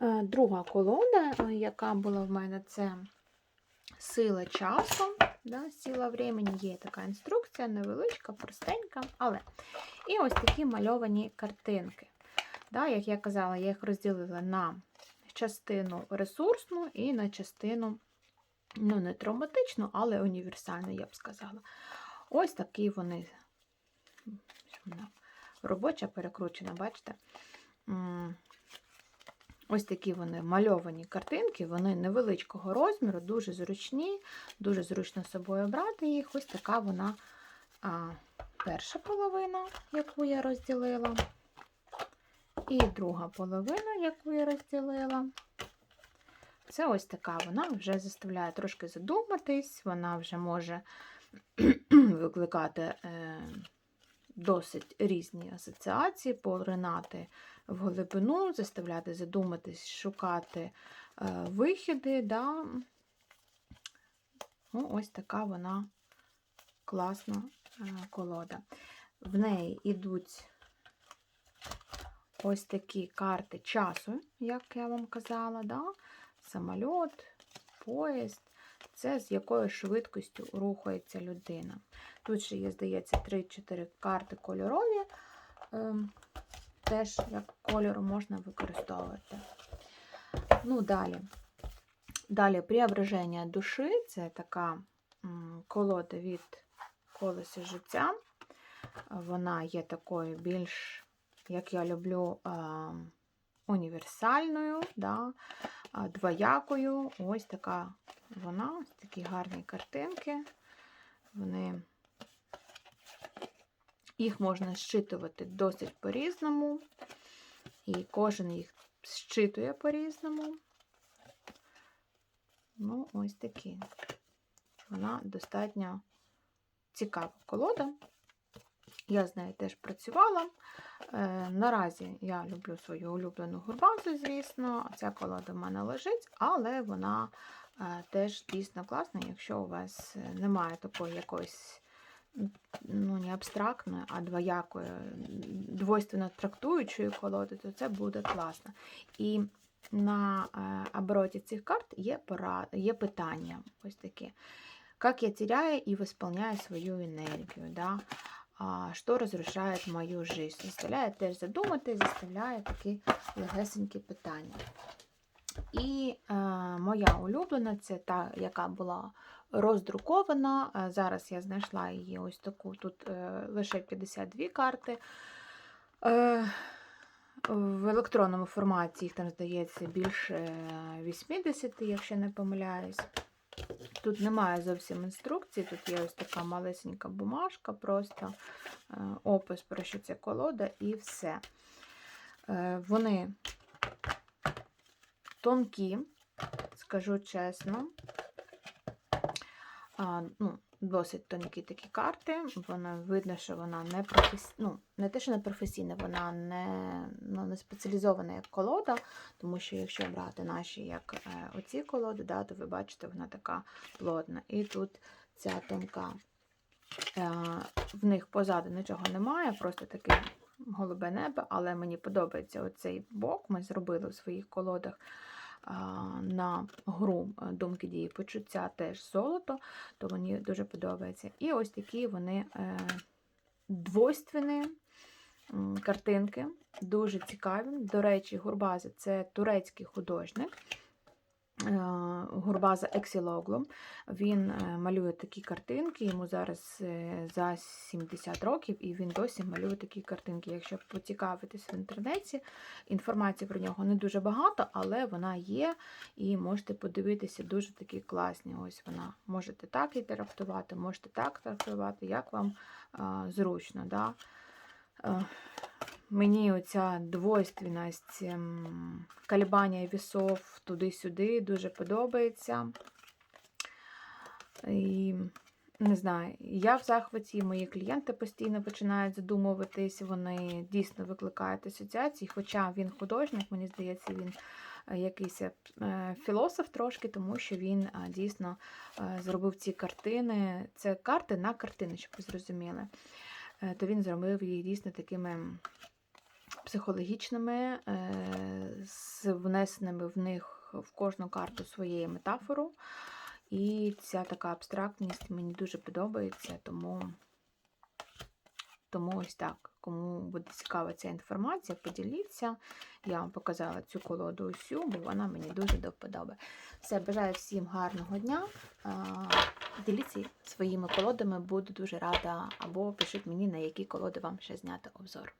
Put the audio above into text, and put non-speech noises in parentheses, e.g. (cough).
Е, Друга колода, е, яка була в мене, це сила часу. Да, сила времени є така інструкція, невеличка, простенька, але. І ось такі мальовані картинки. Да, як я казала, я їх розділила на частину ресурсну і на частину, ну, не травматичну, але універсальну, я б сказала. Ось такі вони. Робоча перекручена, бачите? Ось такі вони мальовані картинки, вони невеличкого розміру, дуже зручні, дуже зручно з собою брати їх. Ось така вона а, перша половина, яку я розділила. І друга половина, яку я розділила. Це ось така вона вже заставляє трошки задуматись, вона вже може (clears throat) викликати е, досить різні асоціації, поринати в глибину, заставляти задуматись, шукати е, вихіди. Да? Ну, ось така вона класна е, колода. В неї йдуть ось такі карти часу, як я вам казала, да? самольот, поїзд. Це з якою швидкістю рухається людина. Тут ще є, здається, 3-4 карти кольорові. Ем, теж як кольору можна використовувати. Ну, далі. Далі преображення душі це така колода від колеса життя. Вона є такою більш, як я люблю, універсальною, да, двоякою. Ось така вона, ось такі гарні картинки. Вони їх можна зчитувати досить по-різному, і кожен їх зчитує по-різному. Ну, ось такі. Вона достатньо цікава колода. Я з нею теж працювала. Е, наразі я люблю свою улюблену гурбазу, звісно. Ця колода в мене лежить, але вона е, теж дійсно класна, якщо у вас немає такої якоїсь ну, не абстрактної, а двоякої, двойственно трактуючої колоди, то це буде класно. І на е, обороті цих карт є, пора, є питання. Ось такі. Как я теряю и восполняю свою энергию, да? А, что разрушает мою жизнь. Заставляє теж задумати, заставляє такі легесенькі питання. І е, моя улюблена це та, яка була роздрукована. Е, Зараз я знайшла її ось таку. Тут е, лише 52 карти. Е, в електронному форматі їх там здається більше 80, якщо не помиляюсь. Тут немає зовсім інструкції, тут є ось така малесенька бумажка, просто е, опис про що це колода і все. Е, Вони тонкі, скажу чесно. А, ну, Досить тонкі такі карти. Вона видно, що вона не професійна, ну, не те, що не професійна, вона не ну, не спеціалізована як колода, тому що якщо брати наші як е, оці колоди, да, то ви бачите, вона така плотна. І тут ця тонка, е, в них позаду нічого немає, просто таке голубе небо, але мені подобається оцей бок. Ми зробили у своїх колодах на гру думки дії почуття теж золото, то мені дуже подобається. І ось такі вони е, двойственні картинки, дуже цікаві. До речі, Гурбази це турецький художник. Е, Гурбаза Ексілогло. Він е, малює такі картинки, йому зараз е, за 70 років, і він досі малює такі картинки. Якщо поцікавитись в інтернеті, інформації про нього не дуже багато, але вона є, і можете подивитися дуже такі класні. Ось вона. Можете так і трактувати, можете так трактувати, як вам зручно. Да? Мені оця двойственність ем, колебання вісов туди-сюди дуже подобається. І, не знаю, я в захваті, мої клієнти постійно починають задумуватись, вони дійсно викликають асоціації, хоча він художник, мені здається, він е, якийсь е, філософ трошки, тому що він е, дійсно зробив ці картини. Це карти на картини, щоб ви зрозуміли. То він зробив їх дійсно такими психологічними, е, з внесеними в них в кожну карту своєю метафору. І ця така абстрактність мені дуже подобається, тому, тому ось так. Кому буде цікава ця інформація, поділіться. Я вам показала цю колоду усю, бо вона мені дуже до вподоби. Все, бажаю всім гарного дня. Діліться своїми колодами, буду дуже рада. Або пишіть мені, на які колоди вам ще зняти обзор.